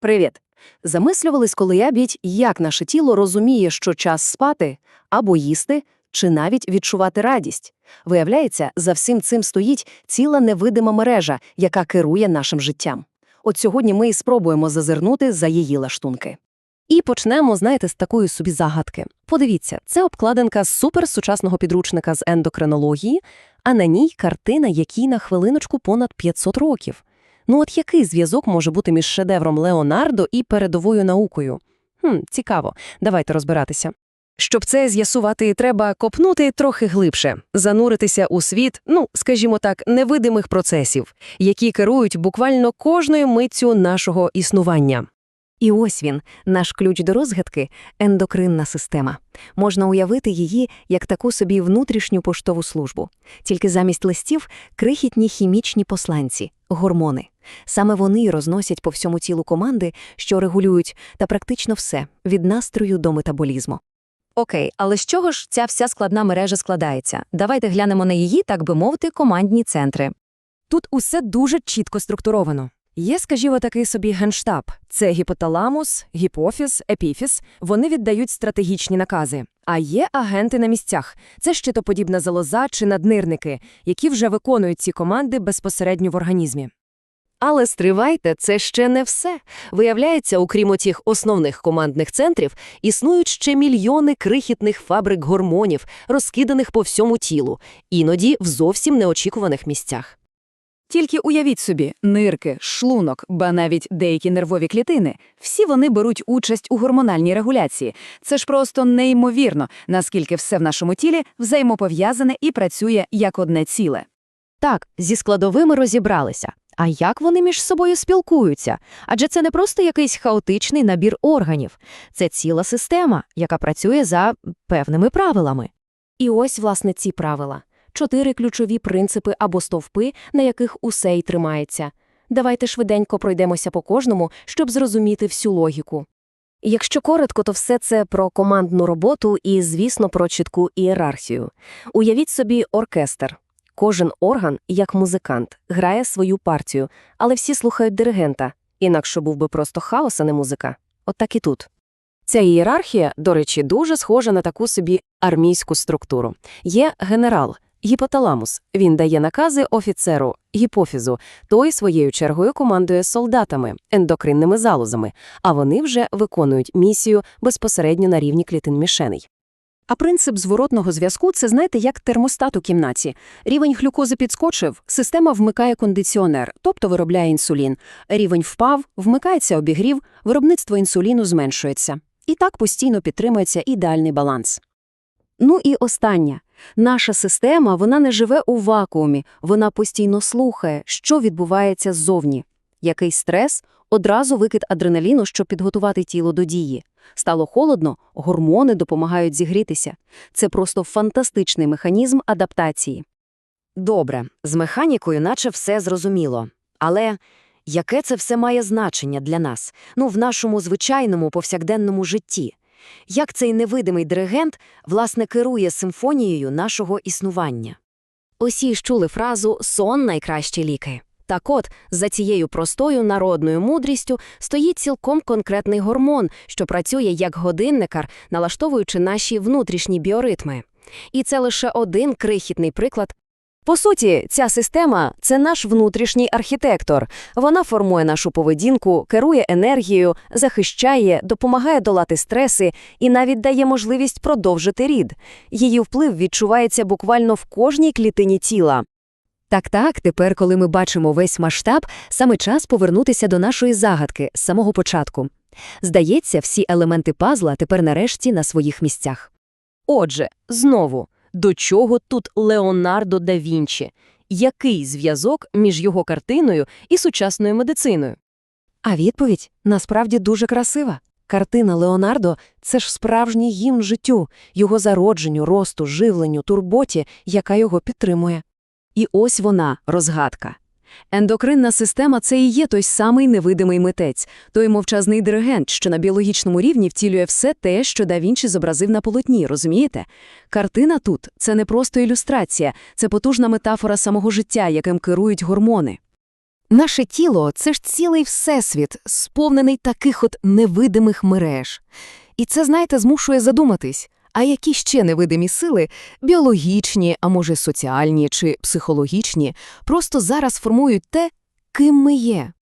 Привіт! Замислювались коли-небудь, як наше тіло розуміє, що час спати або їсти, чи навіть відчувати радість. Виявляється, за всім цим стоїть ціла невидима мережа, яка керує нашим життям. От сьогодні ми і спробуємо зазирнути за її лаштунки. І почнемо, знаєте, з такої собі загадки. Подивіться, це обкладинка суперсучасного підручника з ендокринології, а на ній картина, якій на хвилиночку понад 500 років. Ну от який зв'язок може бути між шедевром Леонардо і передовою наукою? Хм, цікаво. Давайте розбиратися. Щоб це з'ясувати, треба копнути трохи глибше, зануритися у світ, ну, скажімо так, невидимих процесів, які керують буквально кожною миттю нашого існування. І ось він, наш ключ до розгадки – ендокринна система. Можна уявити її як таку собі внутрішню поштову службу. Тільки замість листів – крихітні хімічні посланці – гормони. Саме вони розносять по всьому тілу команди, що регулюють та практично все – від настрою до метаболізму. Окей, але з чого ж ця вся складна мережа складається? Давайте глянемо на її, так би мовити, командні центри. Тут усе дуже чітко структуровано. Є, скажімо, такий собі генштаб. Це гіпоталамус, гіпофіз, епіфіз. Вони віддають стратегічні накази. А є агенти на місцях. Це щитоподібна залоза чи наднирники, які вже виконують ці команди безпосередньо в організмі. Але стривайте, це ще не все. Виявляється, окрім отіх основних командних центрів, існують ще мільйони крихітних фабрик гормонів, розкиданих по всьому тілу, іноді в зовсім неочікуваних місцях. Тільки уявіть собі, нирки, шлунок, ба навіть деякі нервові клітини – всі вони беруть участь у гормональній регуляції. Це ж просто неймовірно, наскільки все в нашому тілі взаємопов'язане і працює як одне ціле. Так, зі складовими розібралися. А як вони між собою спілкуються? Адже це не просто якийсь хаотичний набір органів. Це ціла система, яка працює за певними правилами. І ось, власне, ці правила. Чотири ключові принципи або стовпи, на яких усе й тримається. Давайте швиденько пройдемося по кожному, щоб зрозуміти всю логіку. Якщо коротко, то все це про командну роботу і, звісно, про чітку ієрархію. Уявіть собі оркестр. Кожен орган, як музикант, грає свою партію, але всі слухають диригента. Інакше був би просто хаос, а не музика. От так і тут. Ця ієрархія, до речі, дуже схожа на таку собі армійську структуру. Є генерал, гіпоталамус. Він дає накази офіцеру, гіпофізу. Той своєю чергою командує солдатами, ендокринними залозами, а вони вже виконують місію безпосередньо на рівні клітин мішеней. А принцип зворотного зв'язку – це, знаєте, як термостат у кімнаті. Рівень глюкози підскочив, система вмикає кондиціонер, тобто виробляє інсулін. Рівень впав, вмикається обігрів, виробництво інсуліну зменшується. І так постійно підтримується ідеальний баланс. Ну і останнє. Наша система, вона не живе у вакуумі, вона постійно слухає, що відбувається ззовні. Який стрес – одразу викид адреналіну, щоб підготувати тіло до дії. Стало холодно, гормони допомагають зігрітися. Це просто фантастичний механізм адаптації. Добре, з механікою наче все зрозуміло. Але яке це все має значення для нас? Ну, в нашому звичайному повсякденному житті? Як цей невидимий диригент, власне, керує симфонією нашого існування? Усі ж чули фразу «сон – найкращі ліки». Так от, за цією простою народною мудрістю стоїть цілком конкретний гормон, що працює як годинникар, налаштовуючи наші внутрішні біоритми. І це лише один крихітний приклад. По суті, ця система – це наш внутрішній архітектор. Вона формує нашу поведінку, керує енергією, захищає, допомагає долати стреси і навіть дає можливість продовжити рід. Її вплив відчувається буквально в кожній клітині тіла. Так-так, тепер, коли ми бачимо весь масштаб, саме час повернутися до нашої загадки з самого початку. Здається, всі елементи пазла тепер нарешті на своїх місцях. Отже, знову, до чого тут Леонардо да Вінчі? Який зв'язок між його картиною і сучасною медициною? А відповідь насправді дуже красива. Картина Леонардо – це ж справжній гімн життю, його зародженню, росту, живленню, турботі, яка його підтримує. І ось вона, розгадка. Ендокринна система – це і є той самий невидимий митець, той мовчазний диригент, що на біологічному рівні втілює все те, що да Вінчі зобразив на полотні, розумієте? Картина тут – це не просто ілюстрація, це потужна метафора самого життя, яким керують гормони. Наше тіло це ж цілий всесвіт, сповнений таких от невидимих мереж. І це, знаєте, змушує задуматись, а які ще невидимі сили, біологічні, а може соціальні чи психологічні, просто зараз формують те, ким ми є.